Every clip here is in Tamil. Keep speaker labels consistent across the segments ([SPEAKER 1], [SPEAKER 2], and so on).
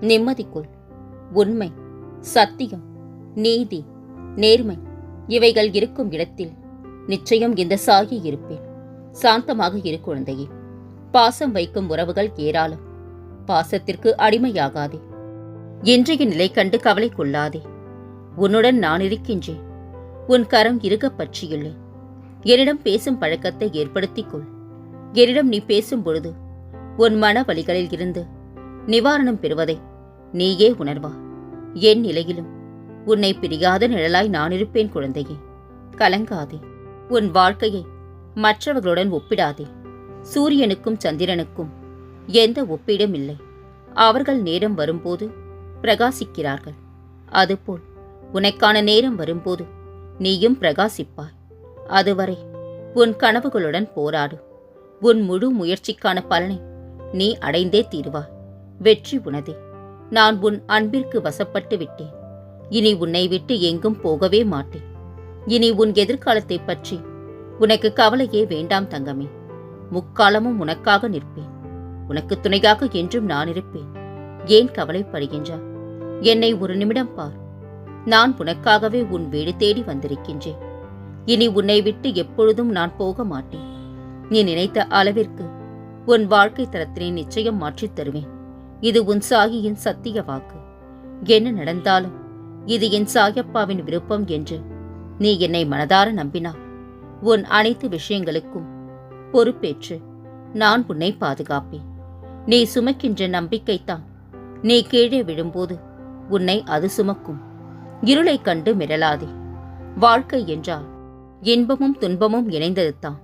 [SPEAKER 1] நிம்மதிக்குள் உண்மை சத்தியம் நீதி நேர்மை இவைகள் இருக்கும் இடத்தில் நிச்சயம் இந்த சாகி இருப்பேன். சாந்தமாக இரு குழந்தையே. பாசம் வைக்கும் உறவுகள் ஏராளம். பாசத்திற்கு அடிமையாகாதே. இன்றைய நிலை கண்டு கவலை கொள்ளாதே உன்னுடன் நான் இருக்கின்றேன். உன் கரம் இறுகப் பற்றியுள்ளேன் என்னிடம் பேசும் பழக்கத்தை ஏற்படுத்திக் கொள். என்னிடம் நீ பேசும் பொழுது உன் மன வழிகளில் இருந்து நிவாரணம் பெறுவதை நீயே உணர்வா. என் நிலையிலும் உன்னை பிரியாத நிழலாய் நான் இருப்பேன் குழந்தையே. கலங்காதே. உன் வாழ்க்கையை மற்றவர்களுடன் ஒப்பிடாதே. சூரியனுக்கும் சந்திரனுக்கும் எந்த ஒப்பீடும் இல்லை அவர்கள் நேரம் வரும்போது பிரகாசிக்கிறார்கள். அதுபோல் உனக்கான நேரம் வரும்போது நீயும் பிரகாசிப்பாய். அதுவரை உன் கனவுகளுடன் போராடு. உன் முழு முயற்சிக்கான பலனை நீ அடைந்தே தீருவாய். வெற்றி உனதே. நான் உன் அன்பிற்கு வசப்பட்டு விட்டேன். இனி உன்னை விட்டு எங்கும் போகவே மாட்டேன். இனி உன் எதிர்காலத்தை பற்றி உனக்கு கவலையே வேண்டாம் தங்கமே. முக்காலமும் உனக்காக நிற்பேன். உனக்கு துணையாக என்றும் நான் இருப்பேன். ஏன் கவலைப்படுகின்றா என்னை ஒரு நிமிடம் பார். நான் உனக்காகவே உன் வீடு தேடி வந்திருக்கின்றேன். இனி உன்னை விட்டு எப்பொழுதும் நான் போக மாட்டேன். நீ நினைத்த அளவிற்கு உன் வாழ்க்கை தரத்தினை நிச்சயம் மாற்றித் தருவேன். இது உன் சாகியின் சத்திய வாக்கு. என்ன நடந்தாலும் இது என் சாயப்பாவின் விருப்பம் என்று நீ என்னை மனதார நம்பினார் உன் அனைத்து விஷயங்களுக்கும் பொறுப்பேற்று நான் உன்னை பாதுகாப்பேன். நீ சுமக்கின்ற நம்பிக்கைத்தான் நீ கீழே விழும்போது உன்னை அது சுமக்கும். இருளைக் கண்டு மிரளாதே. வாழ்க்கை என்றால் இன்பமும் துன்பமும் இணைந்ததுதான்.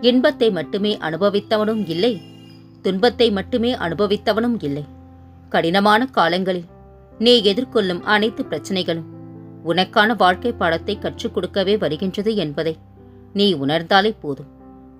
[SPEAKER 1] இன்பத்தை மட்டுமே அனுபவித்தவனும் இல்லை துன்பத்தை மட்டுமே அனுபவித்தவனும் இல்லை. கடினமான காலங்களில் நீ எதிர்கொள்ளும் அனைத்து பிரச்சனைகளும் உனக்கான வாழ்க்கை பாடத்தை கற்றுக் கொடுக்கவே வருகின்றது என்பதை நீ உணர்ந்தாலே போதும்.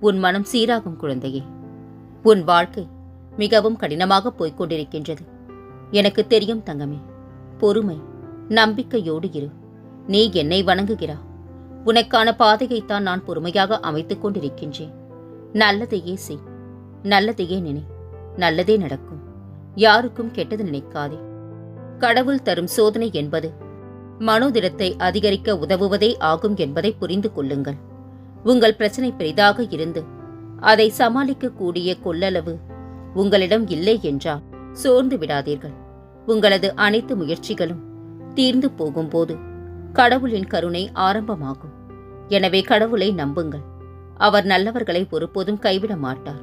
[SPEAKER 1] உன் மனம் சீராகும் குழந்தையே. உன் வாழ்க்கை மிகவும் கடினமாக போய்க் கொண்டிருக்கின்றது. எனக்கு தெரியும் தங்கமே. பொறுமை நம்பிக்கையோடு இரு. நீ என்னை வணங்குகிறா. உனக்கான பாதையைத்தான் நான் பொறுமையாக அமைத்துக் கொண்டிருக்கின்றேன். நல்லதையே செய். நல்லதையே நினை நல்லதே நடக்கும். யாருக்கும் கெட்டது நினைக்காதே. கடவுள் தரும் சோதனை என்பது மனோதிடத்தை அதிகரிக்க உதவுவதே ஆகும் என்பதை புரிந்து கொள்ளுங்கள். உங்கள் பிரச்சனை பெரிதாக இருந்து அதை சமாளிக்கக்கூடிய கொள்ளளவு உங்களிடம் இல்லை என்றால் சோர்ந்து விடாதீர்கள். உங்களது அனைத்து முயற்சிகளும் தீர்ந்து போகும்போது கடவுளின் கருணை ஆரம்பமாகும். எனவே கடவுளை நம்புங்கள். அவர் நல்லவர்களை ஒருபோதும் கைவிட மாட்டார்.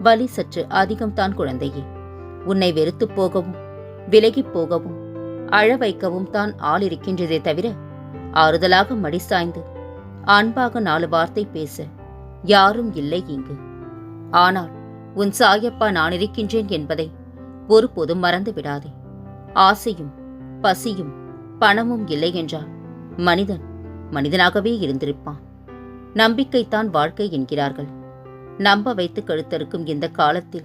[SPEAKER 1] வலி சற்று அதிகம்தான் குழந்தையே. உன்னை வெறுத்துப் போகவும் விலகிப் போகவும் அழ வைக்கவும் தான் ஆள் இருக்கின்றதே தவிர ஆறுதலாக மடி சாய்ந்து அன்பாக நாலு வார்த்தை பேச யாரும் இல்லை இங்கு. ஆனால் உன் சாயப்பா நான் இருக்கின்றேன் என்பதை ஒருபோதும் மறந்து விடாதே. ஆசையும் பசியும் பணமும் இல்லை என்றால் மனிதன் மனிதனாகவே இருந்திருப்பான். நம்பிக்கைத்தான் வாழ்க்கை என்கிறார்கள். நம்ப வைத்து கழுத்திருக்கும் இந்த காலத்தில்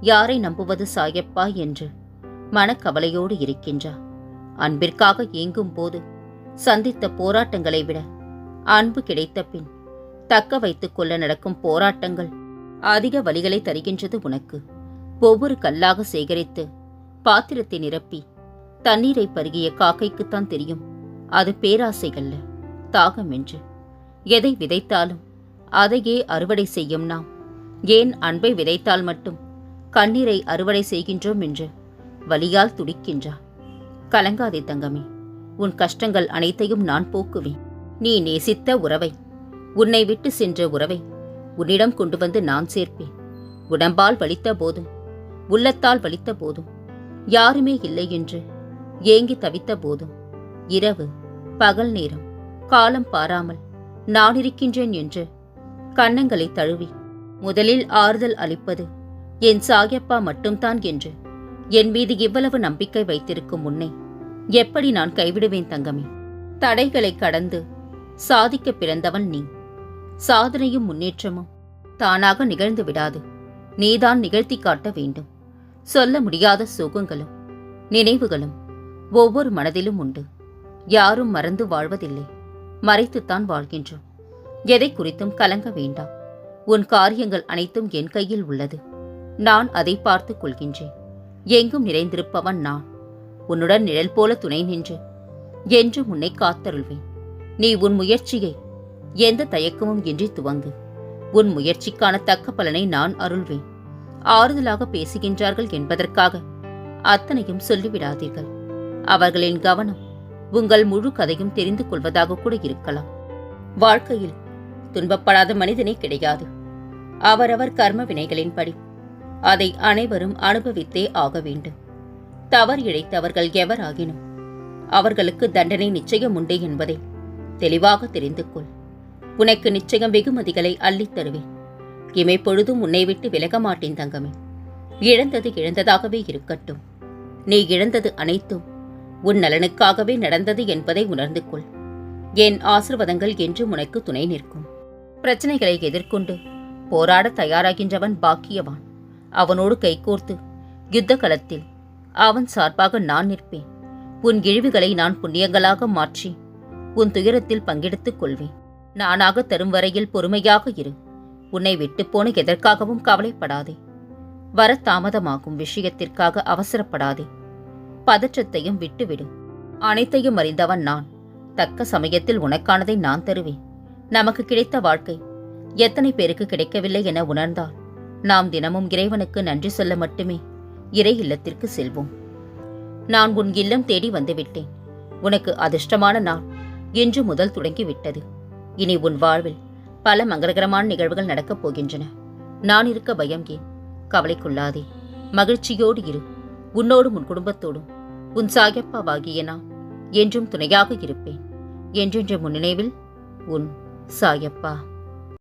[SPEAKER 1] யாரை நம்புவது சாயப்பா என்று மனக்கவலையோடு இருக்கின்றார் அன்பிற்காக ஏங்கும் போது சந்தித்த போராட்டங்களை விட அன்பு கிடைத்த பின் தக்க வைத்துக் கொள்ள நடக்கும் போராட்டங்கள் அதிக வழிகளை தருகின்றது உனக்கு. ஒவ்வொரு கல்லாக சேகரித்து பாத்திரத்தை நிரப்பி தண்ணீரை பருகிய காக்கைக்குத்தான் தெரியும். அது பேராசைகள்ல தாகம் என்று. எதை விதைத்தாலும் அதையே அறுவடை செய்யும் நாம். ஏன் அன்பை விதைத்தால் மட்டும்? கண்ணீரை அறுவடை செய்கின்றோம் என்று வலியால் துடிக்கின்றார். கலங்காதே தங்கமே உன் கஷ்டங்கள் அனைத்தையும் நான் போக்குவேன். நீ நேசித்த உறவை உன்னை விட்டு சென்ற உறவை உன்னிடம் கொண்டு வந்து நான் சேர்ப்பேன். உடம்பால் வலித்த போதும் உள்ளத்தால் வலித்த போதும் யாருமே இல்லை என்று ஏங்கி தவித்த போதும். இரவு பகல் நேரம் காலம் பாராமல் நான் இருக்கின்றேன் என்று கன்னங்களை தழுவி முதலில் ஆறுதல் அளிப்பது என் சாயப்பா மட்டும்தான் என்று. என் மீது இவ்வளவு நம்பிக்கை வைத்திருக்கும் முன்னே எப்படி நான் கைவிடுவேன் தங்கமே? தடைகளை கடந்து சாதிக்க பிறந்தவன் நீ. சாதனையும் முன்னேற்றமும் தானாக நிகழ்ந்து விடாது. நீதான் நிகழ்த்தி காட்ட வேண்டும். சொல்ல முடியாத சுகங்களும் நினைவுகளும் ஒவ்வொரு மனதிலும் உண்டு. யாரும் மறந்து வாழ்வதில்லை. மறைத்துத்தான் வாழ்கின்றோம். எதை குறித்தும் கலங்க வேண்டாம். உன் காரியங்கள் அனைத்தும் என் கையில் உள்ளது. நான் அதை பார்த்துக் கொள்கின்றேன். எங்கும் நிறைந்திருப்பவன் நான். உன்னுடன் நிழல் போல துணை நின்று என்று உன்னை காத்தருள்வேன். நீ உன் முயற்சியை எந்த தயக்கமும் இன்றி துவங்கு. உன் முயற்சிக்கான தக்க பலனை நான் அருள்வேன். ஆறுதலாக பேசுகின்றார்கள் என்பதற்காக அத்தனையும் சொல்லிவிடாதீர்கள். அவர்களின் கவனம் உங்கள் முழு கதையும் தெரிந்து கொள்வதாக கூட இருக்கலாம். வாழ்க்கையில் துன்பப்படாத மனிதனே கிடையாது. அவரவர் கர்ம வினைகளின்படி அதை அனைவரும் அனுபவித்தே ஆக வேண்டும். தவறு இழைத்தவர்கள் எவராகினும் அவர்களுக்கு தண்டனை நிச்சயம் உண்டு என்பதை தெளிவாக தெரிந்து கொள். உனக்கு நிச்சயம் வெகுமதிகளை அள்ளித் தருவேன். இமை பொழுதும் உன்னை விட்டு விலக மாட்டேன் தங்கமே. இழந்தது இழந்ததாகவே இருக்கட்டும். நீ இழந்தது அனைத்தும் உன் நலனுக்காகவே நடந்தது என்பதை உணர்ந்து கொள். என் ஆசிர்வாதங்கள் என்றும் உனக்கு துணை நிற்கும். பிரச்சனைகளை எதிர்கொண்டு போராட தயாராகின்றவன் பாக்கியவான். அவனோடு கைகோர்த்து யுத்த களத்தில் அவன் சார்பாக நான் நிற்பேன். உன் இழிவுகளை நான் புண்ணியங்களாக மாற்றி உன் துயரத்தில் பங்கெடுத்துக் கொள்வேன். நானாக தரும் வரையில் பொறுமையாக இரு. உன்னை விட்டுப்போன எதற்காகவும் கவலைப்படாதே. வர தாமதமாகும் விஷயத்திற்காக அவசரப்படாதே. பதற்றத்தையும் விட்டுவிடு. அனைத்தையும் அறிந்தவன் நான். தக்க சமயத்தில் உனக்கானதை நான் தருவேன். நமக்கு கிடைத்த வாழ்க்கை. எத்தனை பேருக்கு கிடைக்கவில்லை என உணர்ந்தால் நாம் தினமும் இறைவனுக்கு நன்றி சொல்ல மட்டுமே இறை இல்லத்திற்கு செல்வோம். நான் உன் இல்லம் தேடி வந்துவிட்டேன். உனக்கு அதிர்ஷ்டமான நாள் இன்று முதல் தொடங்கிவிட்டது. இனி உன் வாழ்வில் பல மங்களகரமான நிகழ்வுகள் நடக்கப் போகின்றன. நான் இருக்க பயம் ஏன்? கவலைக்குள்ளாதே. மகிழ்ச்சியோடு இரு. உன்னோடும் உன் குடும்பத்தோடும். உன் சாயப்பாவாகிய நான் என்றும் துணையாக இருப்பேன். என்றென்ற முன்னினைவில் உன் சாயப்பா